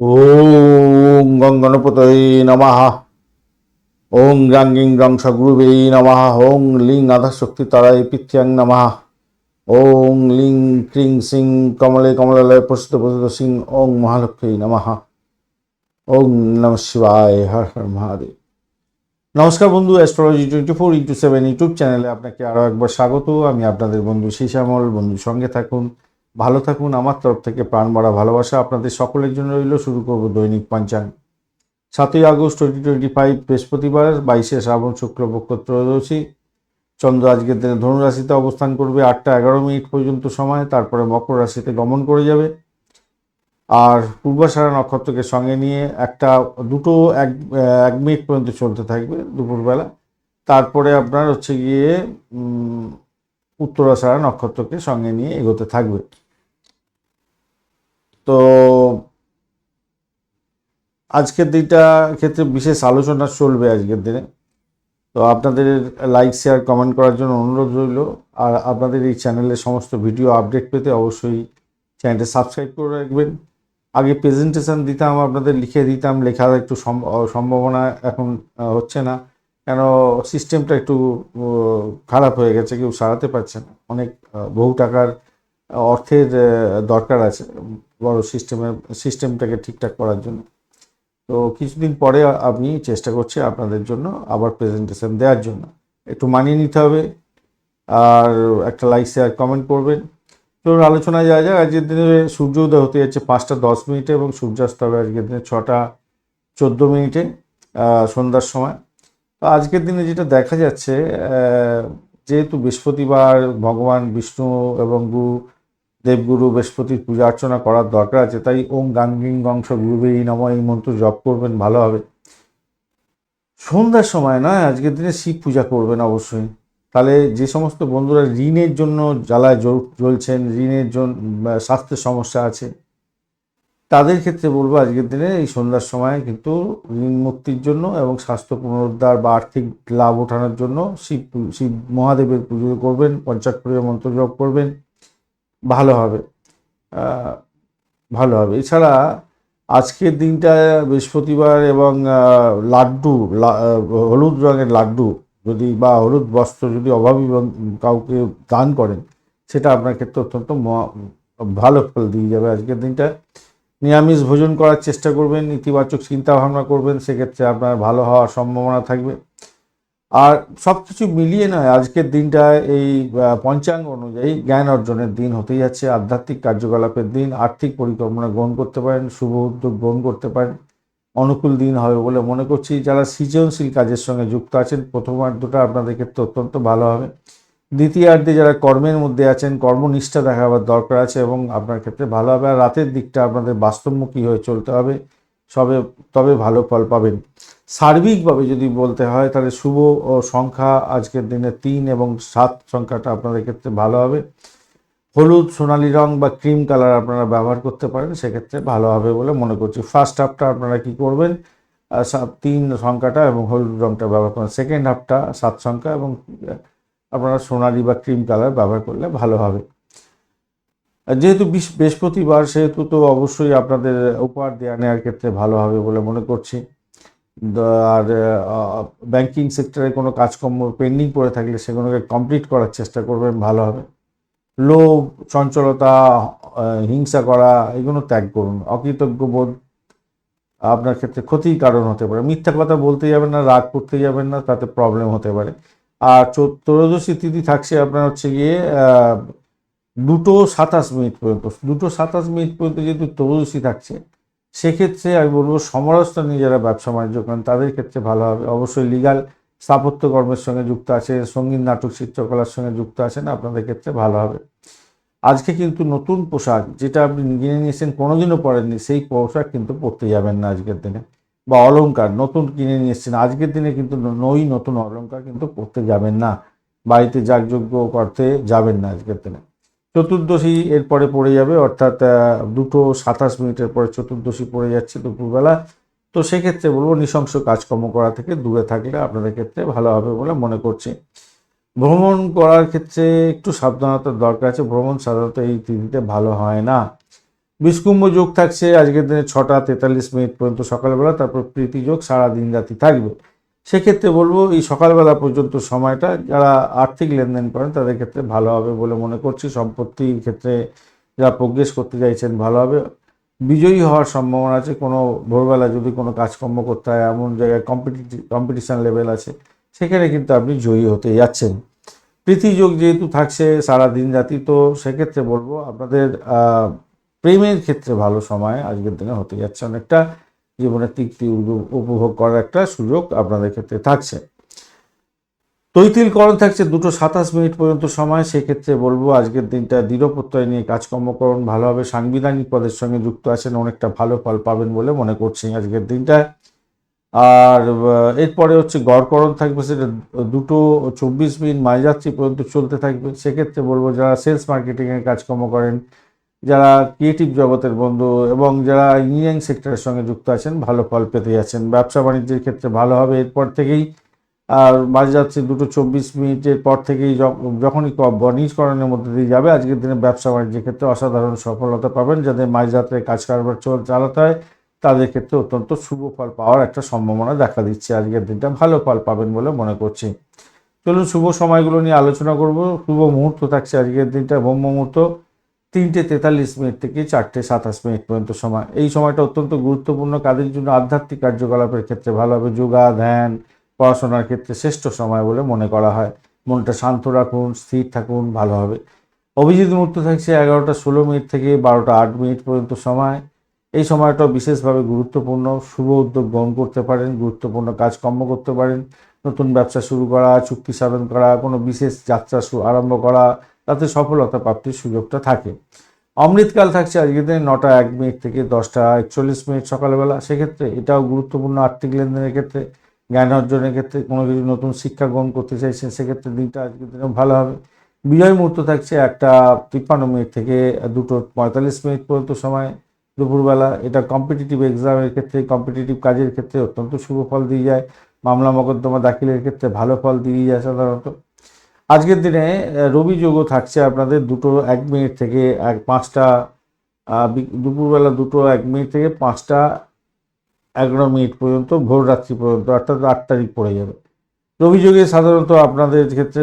ওং গং গণপতয়ে নমঃ ওং গ্রাং গিং গ্রাং সগুরুবে নমঃ ওং লিং আধাশক্তি তারায় পিথ্যাং নমঃ ওং লিং ক্রিং সিং কমলে কমলালয় প্রসিদ্ধ প্রসিদ্ধ সিং ওং মহালক্ষ্মী নমঃ ওং নম শিবায় হর হর মহাদেব নমস্কার বন্ধু astrology twenty four into seven YouTube চ্যানেলে আপনাকে আরও একবার স্বাগত। আমি আপনাদের বন্ধু শ্যামল বন্ধুর সঙ্গে থাকুন। ভালো থাকুন। আমার তরফ থেকে প্রাণ ভরা ভালোবাসা আপনাদের সকলের জন্য রইল। শুরু করব দৈনিক পঞ্চাঙ্গ সাতই আগস্ট টোয়েন্টি টোয়েন্টি ফাইভ বৃহস্পতিবার বাইশে শ্রাবণ শুক্লপক্ষ ত্রয়োদশী। চন্দ্র আজকের দিনে ধনু রাশিতে অবস্থান করবে আটটা এগারো মিনিট পর্যন্ত সময়। তারপরে মকর রাশিতে গমন করে যাবে। আর পূর্বাষাঢ়া নক্ষত্রকে সঙ্গে নিয়ে একটা দুটো এক এক মিনিট পর্যন্ত চলতে থাকবে দুপুরবেলা। তারপরে আপনার হচ্ছে গিয়ে উম, উত্তরাষাঢ়া নক্ষত্রকে সঙ্গে নিয়ে এগোতে থাকবে। তো আজকের দিনটা ক্ষেত্রে বিশেষ আলোচনা চলবে আজকের দিনে। তো আপনাদের লাইক শেয়ার কমেন্ট করার জন্য অনুরোধ রইল। আর আপনাদের এই চ্যানেলের সমস্ত ভিডিও আপডেট পেতে অবশ্যই চ্যানেলটা সাবস্ক্রাইব করে রাখবেন। আগে প্রেজেন্টেশন দিতাম, আপনাদের লিখে দিতাম, লেখার একটু সম্ভ- সম্ভাবনা এখন হচ্ছে না। কেন সিস্টেমটা একটু খারাপ হয়ে গেছে, কেউ সারাতে পারছে না। অনেক বহু টাকার অর্থের দরকার আছে বড় সিস্টেমের সিস্টেমটাকে ঠিকঠাক করার জন্য। তো কিছুদিন পরে আমি চেষ্টা করছি আপনাদের জন্য আবার প্রেজেন্টেশন দেওয়ার জন্য। একটু মানিয়ে নিতে হবে আর একটা লাইক শেয়ার কমেন্ট করবেন। তো আলোচনায় যাওয়া যাক। আজকের দিনে সূর্য উদয় হতে যাচ্ছে পাঁচটা দশ মিনিটে এবং সূর্যাস্ত হবে আজকের দিনে ছটা চোদ্দ মিনিটে সন্ধ্যার সময়। তো আজকের দিনে যেটা দেখা যাচ্ছে যেহেতু বৃহস্পতিবার, ভগবান বিষ্ণু এবং গুরু দেবগুরু বৃহস্পতির পূজা অর্চনা করার দরকার আছে। তাই ওম গাঙ্গিং গংশ গুরুবে এই নম, এই মন্ত্র জপ করবেন, ভালো হবে। সন্ধ্যার সময় নয়, আজকের দিনে শিব পূজা করবেন অবশ্যই। তাহলে যে সমস্ত বন্ধুরা ঋণের জন্য জ্বালায় জ্বল- জ্বলছেন, ঋণের জন্য স্বাস্থ্যের সমস্যা আছে, তাদের ক্ষেত্রে বলব আজকের দিনে এই সন্ধ্যার সময় কিন্তু ঋণ মুক্তির জন্য এবং স্বাস্থ্য পুনরুদ্ধার বা আর্থিক লাভ ওঠানোর জন্য শিব শিব মহাদেবের পুজো করবেন, পঞ্চাক্ষরীয় মন্ত্র জপ করবেন। ভালো হবে। ভালো হবে। এছাড়া আজকের দিনটা বৃহস্পতিবার এবং লাড্ডু হলুদ রঙের লাড্ডু যদি বা হলুদ বস্ত্র যদি অভাবী কাউকে দান করেন, সেটা আপনার ক্ষেত্রে অত্যন্ত ভালো ফল দিয়ে যাবে আজকের দিনটা। নিরামিষ ভোজন করার চেষ্টা করবেন, ইতিবাচক চিন্তা ভাবনা করবেন, সেক্ষেত্রে আপনার ভালো হওয়ার সম্ভাবনা থাকবে। আর সব কিছু মিলিয়ে নয়, আজকের দিনটা এই পঞ্চাঙ্গ অনুযায়ী জ্ঞান অর্জনের দিন হতেই যাচ্ছে। আধ্যাত্মিক কার্যকলাপের দিন, আর্থিক পরিকল্পনা গ্রহণ করতে পারেন, শুভ উদ্যোগ গ্রহণ করতে পারেন। অনুকূল দিন হবে বলে মনে করছি। যারা সৃজনশীল কাজের সঙ্গে যুক্ত আছেন প্রথমার্ধটা আপনাদের ক্ষেত্রে অত্যন্ত ভালো হবে। দ্বিতীয়ার্ধে যারা কর্মের মধ্যে আছেন, কর্মনিষ্ঠা দেখাবার দরকার আছে এবং আপনার ক্ষেত্রে ভালো হবে। আর রাতের দিকটা আপনাদের বাস্তবমুখী হয়ে চলতে হবে। সবে, তবে ভালো ফল পাবেন। সার্বিকভাবে যদি বলতে হয়, তাহলে শুভ ও সংখ্যা আজকের দিনে তিন এবং সাত সংখ্যাটা আপনাদের ক্ষেত্রে ভালো হবে। হলুদ, সোনালী রং বা ক্রিম কালার আপনারা ব্যবহার করতে পারেন, সেক্ষেত্রে ভালো হবে বলে মনে করছি। ফার্স্ট হাফটা আপনারা কি করবেন? তিন সংখ্যাটা এবং হলুদ রংটা ব্যবহার করবেন। সেকেন্ড হাফটা সাত সংখ্যা এবং আপনারা সোনালি বা ক্রিম কালার ব্যবহার করলে ভালো হবে। যেহেতু বৃহস্পতিবার, সেহেতু তো অবশ্যই আপনাদের উপহার দেওয়া নেওয়ার ক্ষেত্রে ভালো হবে বলে মনে করছি। আর ব্যাংকিং সেক্টরে কোনো কাজকর্ম পেন্ডিং পড়ে থাকলে সেগুলোকে কমপ্লিট করার চেষ্টা করবেন, ভালো হবে। লোভ, চঞ্চলতা হিংসা করা, এগুলো ত্যাগ করুন। অকৃতজ্ঞ বোধ আপনার ক্ষেত্রে ক্ষতির কারণ হতে পারে। মিথ্যা কথা বলতে যাবেন না, রাগ করতে যাবেন না, তাতে প্রবলেম হতে পারে। আর ত্রয়োদশী তিথি থাকছে আপনার হচ্ছে গিয়ে দুটো সাতাশ মিনিট পর্যন্ত, দুটো সাতাশ মিনিট পর্যন্ত যেহেতু ত্রয়োদশী থাকছে, সেক্ষেত্রে আমি বলব সমরস্ত নিয়ে যারা ব্যবসা বাণিজ্য করেন, তাদের ক্ষেত্রে ভালো হবে। অবশ্যই লিগাল স্থাপত্য কর্মের সঙ্গে যুক্ত আছে, সংগীত নাটক চিত্রকলার সঙ্গে যুক্ত আছেন, আপনাদের ক্ষেত্রে ভালো হবে। আজকে কিন্তু নতুন পোশাক, যেটা আপনি কিনে নিয়েছেন, কোনোদিনও পরেননি, সেই পোশাক কিন্তু পরতে যাবেন না আজকের দিনে। বা অলংকার, নতুন কিনে নিয়ে এসছেন, আজকের দিনে কিন্তু নই নতুন অলংকার কিন্তু পরতে যাবেন না। বাড়িতে যাগযজ্ঞ করতে যাবেন না আজকের দিনে। চতুর্দশী এরপরে পড়ে যাবে, অর্থাৎ দুটো সাতাশ মিনিটের পরে চতুর্দশী পড়ে যাচ্ছে দুপুরবেলা। তো সেক্ষেত্রে বলব নৃশংস কাজকর্ম করা থেকে দূরে থাকলে আপনাদের ক্ষেত্রে ভালো হবে বলে মনে করছি। ভ্রমণ করার ক্ষেত্রে একটু সাবধানতার দরকার আছে। ভ্রমণ সাধারণত এই তিথিতে ভালো হয় না। বিষকুম্ভ যোগ থাকছে, আজকের দিনে ছটা তেতাল্লিশ মিনিট পর্যন্ত সকালবেলা, তারপর প্রীতি যোগ সারা দিন রাতি থাকবে। সেক্ষেত্রে বলব এই সকালবেলা পর্যন্ত সময়টা যারা আর্থিক লেনদেন করেন তাদের ক্ষেত্রে ভালো হবে বলে মনে করছি। সম্পত্তির ক্ষেত্রে যারা প্রোগ্রেস করতে চাইছেন ভালো হবে। বিজয়ী হওয়ার সম্ভাবনা আছে। কোনো ভোরবেলা যদি কোনো কাজকর্ম করতে হয়, এমন জায়গায় কম্পিটিটিভ কম্পিটিশান লেভেল আছে, সেখানে কিন্তু আপনি জয়ী হতে যাচ্ছেন। প্রীতিযোগ যেহেতু থাকছে সারা দিন রাতি, তো সেক্ষেত্রে বলব আপনাদের প্রেমের ক্ষেত্রে ভালো সময় আজকের দিনে হতে যাচ্ছে অনেকটা। জীবনের তৃপ্তি উপ- উপভোগ করার একটা সুযোগ আপনাদের ক্ষেত্রে থাকছে। তৈতিলকরণ থাকছে দুটো সাতাশ মিনিট পর্যন্ত সময়, সেক্ষেত্রে বলব আজকের দিনটা দৃঢ় প্রত্যয় নিয়ে কাজকর্ম করুন, ভালোভাবে সাংবিধানিক পদের সঙ্গে যুক্ত আছেন, অনেকটা ভালো ফল পাবেন বলে মনে করছি আজকের দিনটায়। আর এরপরে হচ্ছে গড়করণ থাকবে, সেটা দুটো চব্বিশ মিনিট মাঝরাত্রি পর্যন্ত চলতে থাকবে, সেক্ষেত্রে বলব যারা সেলস মার্কেটিংয়ের কাজকর্ম করেন যারা ক্রিয়েটিভ জগতের বন্ধু এবং যারা ইঞ্জিনিয়ারিং সেক্টরের সঙ্গে যুক্ত আছেন, ভালো ফল পেতে যাচ্ছেন। ব্যবসা বাণিজ্যের ক্ষেত্রে ভালো হবে। এরপর থেকেই আর মাঝরাত্রি দুটো চব্বিশ মিনিটের পর থেকেই যখ- যখনই বণিজকরণের মধ্যে দিয়ে যাবে, আজকের দিনে ব্যবসা বাণিজ্যের ক্ষেত্রে অসাধারণ সফলতা পাবেন। যাদের মাঝরাত্রে কাজ কারবার চল, চালাতে হয়, তাদের ক্ষেত্রে অত্যন্ত শুভ ফল পাওয়ার একটা সম্ভাবনা দেখা দিচ্ছে। আজকের দিনটা ভালো ফল পাবেন বলে মনে করছি। চলুন শুভ সময়গুলো নিয়ে আলোচনা করব। শুভ মুহূর্ত থাকছে আজকের দিনটা। ব্রহ্ম মুহূর্ত তিনটে তেতাল্লিশ মিনিট থেকে চারটে সাতাশ মিনিট পর্যন্ত সময়। এই সময়টা অত্যন্ত গুরুত্বপূর্ণ। কাদের জন্য আধ্যাত্মিক কার্যকলাপের ক্ষেত্রে ভালো হবে। যোগা, ধ্যান, পড়াশোনার ক্ষেত্রে শ্রেষ্ঠ সময় বলে মনে করা হয়। মনটা শান্ত রাখুন, স্থির থাকুন, ভালো হবে। অভিজিৎ মুহূর্ত থাকছে এগারোটা ষোলো মিনিট থেকে বারোটা আট মিনিট পর্যন্ত সময়। এই সময়টা বিশেষভাবে গুরুত্বপূর্ণ। শুভ উদ্যোগ গ্রহণ করতে পারেন, গুরুত্বপূর্ণ কাজকর্ম করতে পারেন। নতুন ব্যবসা শুরু করা, চুক্তি সাধন করা, কোনো বিশেষ যাত্রা আরম্ভ করা তাতে সফলতা প্রাপ্তির সুযোগটা থাকে। অমৃতকাল থাকছে আজকের দিনে নটা এক মিনিট থেকে দশটা একচল্লিশ মিনিট সকালবেলা। সেক্ষেত্রে এটাও গুরুত্বপূর্ণ আর্থিক লেনদেনের ক্ষেত্রে, জ্ঞান অর্জনের ক্ষেত্রে, কোনো কিছু নতুন শিক্ষা গ্রহণ করতে চাইছেন, সেক্ষেত্রে দিনটা আজকের দিনে ভালো হবে। বিজয় মুহূর্ত থাকছে একটা তিপ্পান্ন মিনিট থেকে দুটো পঁয়তাল্লিশ মিনিট পর্যন্ত সময় দুপুরবেলা। এটা কম্পিটিটিভ এক্সামের ক্ষেত্রে কম্পিটিটিভ কাজের ক্ষেত্রে অত্যন্ত শুভ ফল দিয়ে যায়। মামলা মোকদ্দমা দাখিলের ক্ষেত্রে ভালো ফল দিয়ে যায় সাধারণত। আজকের দিনে রবি যোগও থাকছে আপনাদের দুটো এক মিনিট থেকে এক পাঁচটা দুপুরবেলা দুটো এক মিনিট থেকে পাঁচটা এগারো মিনিট পর্যন্ত, ভোর রাত্রি পর্যন্ত, অর্থাৎ আট তারিখ পড়ে যাবে। রবি যোগে সাধারণত আপনাদের ক্ষেত্রে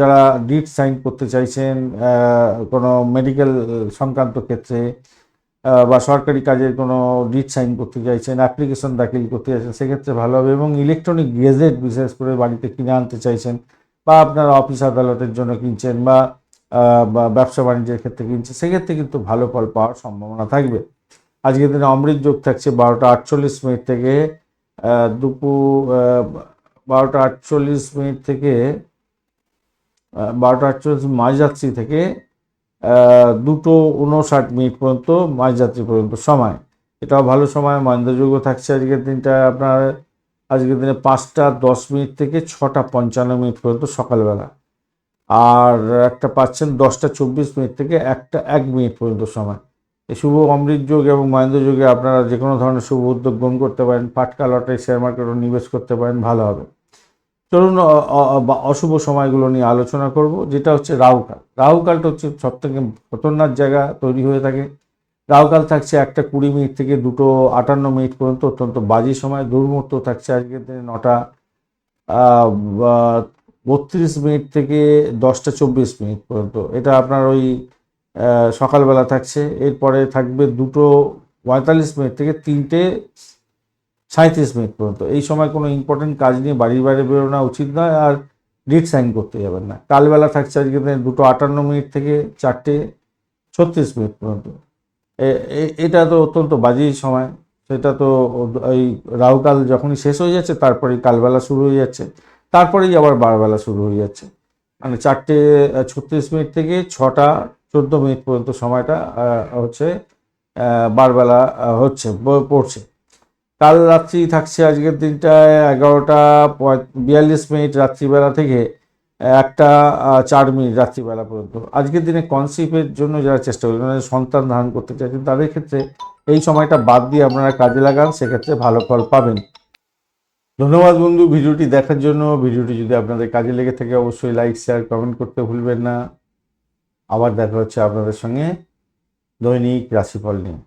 যারা ডিট সাইন করতে চাইছেন কোনো মেডিকেল সংক্রান্ত ক্ষেত্রে বা সরকারি কাজের কোনো ডিট সাইন করতে চাইছেন অ্যাপ্লিকেশন দাখিল করতে চাইছেন, সেক্ষেত্রে ভালো হবে এবং ইলেকট্রনিক গেজেট বিশেষ করে বাড়িতে কিনে আনতে চাইছেন বা আপনারা অফিস আদালতের জন্য কিনছেন বা ব্যবসা বাণিজ্যের ক্ষেত্রে কিনছেন, সেক্ষেত্রে কিন্তু ভালো ফল পাওয়ার সম্ভাবনা থাকবে। আজকের দিনে অমৃত যোগ থাকছে বারোটা আটচল্লিশ মিনিট থেকে দুপুর বারোটা আটচল্লিশ মিনিট থেকে বারোটা আটচল্লিশ মাঝরাত্রি থেকে দুটো উনষাট মিনিট পর্যন্ত মাঝরাত্রি পর্যন্ত সময়। এটাও ভালো সময়, মহেন্দ্রযোগও থাকছে আজকের দিনটা আপনার। আজকের দিনে পাঁচটা দশ মিনিট থেকে ছটা পঞ্চান্ন মিনিট পর্যন্ত সকালবেলা। আর একটা পাচ্ছেন দশটা চব্বিশ মিনিট থেকে একটা এক মিনিট পর্যন্ত সময়। এই শুভ অমৃত যোগ এবং মহেন্দ্র যোগে আপনারা যে কোনো ধরনের শুভ উদ্যোগ গ্রহণ করতে পারেন পাটকা লটারি শেয়ার মার্কেটও নিবেশ করতে পারেন, ভালো হবে। চলুন অশুভ সময়গুলো নিয়ে আলোচনা করব, যেটা হচ্ছে রাহুকাল রাহুকালটা হচ্ছে সব থেকে খতরনাক জায়গা তৈরি হয়ে থাকে। রাহুকাল থাকছে একটা কুড়ি মিনিট থেকে দুটো আটান্ন মিনিট পর্যন্ত, অত্যন্ত বাজে সময় দুর্মূর্ত থাকছে আজকের দিনে নটা বত্রিশ মিনিট থেকে দশটা চব্বিশ মিনিট পর্যন্ত। এটা আপনার ওই সকালবেলা থাকছে, এরপরে থাকবে দুটো পঁয়তাল্লিশ মিনিট থেকে তিনটে সাঁত্রিশ মিনিট পর্যন্ত। এই সময় কোনো ইম্পর্টেন্ট কাজ নিয়ে বাড়ির বাইরে বেরোনো উচিত নয় আর ডেট সাইন করতে যাবেন না। কালবেলা থাকছে আজকে দিনে দুটো আটান্ন মিনিট থেকে চারটে ছত্রিশ মিনিট পর্যন্ত। এটা তো অত্যন্ত বাজে সময়। সেটা তো এই রাহুকাল যখনই শেষ হয়ে যাচ্ছে, তারপরেই কালবেলা শুরু হয়ে যাচ্ছে। তারপরেই আবার বারবেলা শুরু হয়ে যাচ্ছে। মানে চারটে ছত্রিশ মিনিট থেকে ছটা, চোদ্দ মিনিট পর্যন্ত সময়টা হচ্ছে বারবেলা হচ্ছে পড়ছে। কাল রাত্রি থাকছে, আজকের দিনটায় এগারোটা পঁয়- বিয়াল্লিশ মিনিট রাত্রিবেলা থেকে একটা চার মিনিট রাত্রিবেলা পর্যন্ত। আজকের দিনে কনসিপের জন্য যারা চেষ্টা করছেন মানে সন্তান ধারণ করতে চাইছেন তাদের ক্ষেত্রে এই সময়টা বাদ দিয়ে আপনারা কাজে লাগান, সেক্ষেত্রে ভালো ফল পাবেন। ধন্যবাদ বন্ধু, ভিডিওটি দেখার জন্য। ভিডিওটি যদি আপনাদের কাজে লেগে থাকে, অবশ্যই লাইক শেয়ার কমেন্ট করতে ভুলবেন না। আবার দেখা হচ্ছে আপনাদের সঙ্গে দৈনিক রাশিফল নিয়ে।